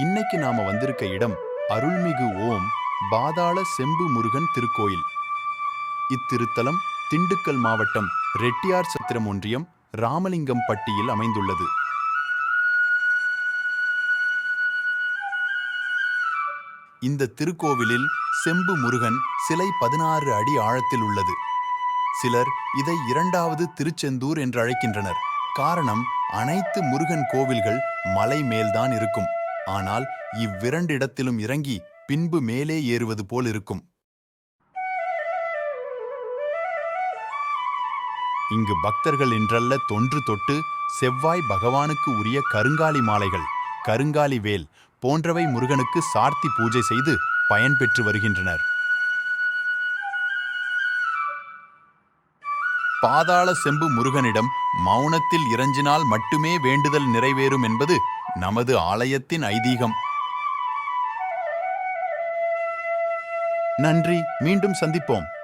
இன்னைக்கு நாம வந்திருக்க இடம் அருள்மிகு ஓம் பாதாள செம்பு முருகன் திருக்கோயில். இத்திருத்தலம் திண்டுக்கல் மாவட்டம் ரெட்டியார் சத்திரம் ஒன்றியம் ராமலிங்கம் பட்டியில் அமைந்துள்ளது. இந்த திருக்கோவிலில் செம்பு முருகன் சிலை பதினாறு அடி ஆழத்தில் உள்ளது. சிலர் இதை இரண்டாவது திருச்செந்தூர் என்று அழைக்கின்றனர் காரணம் அனைத்து முருகன் கோவில்கள் மலை மேல்தான் இருக்கும். ஆனால் இவ்விரண்டிடத்திலும் இறங்கி பின்பு மேலே ஏறுவது போல் இருக்கும். இங்கு பக்தர்கள் என்றல்ல தொன்று தொட்டு செவ்வாய் பகவானுக்கு உரிய கருங்காலி மாலைகள் கருங்காலி வேல் போன்றவை முருகனுக்கு சார்த்தி பூஜை செய்து பயன்பெற்று வருகின்றனர். பாதாள செம்பு முருகனிடம் மௌனத்தில் இறஞ்சினால் மட்டுமே வேண்டுதல் நிறைவேறும் என்பது நமது ஆலயத்தின் ஐதீகம். நன்றி. மீண்டும் சந்திப்போம்.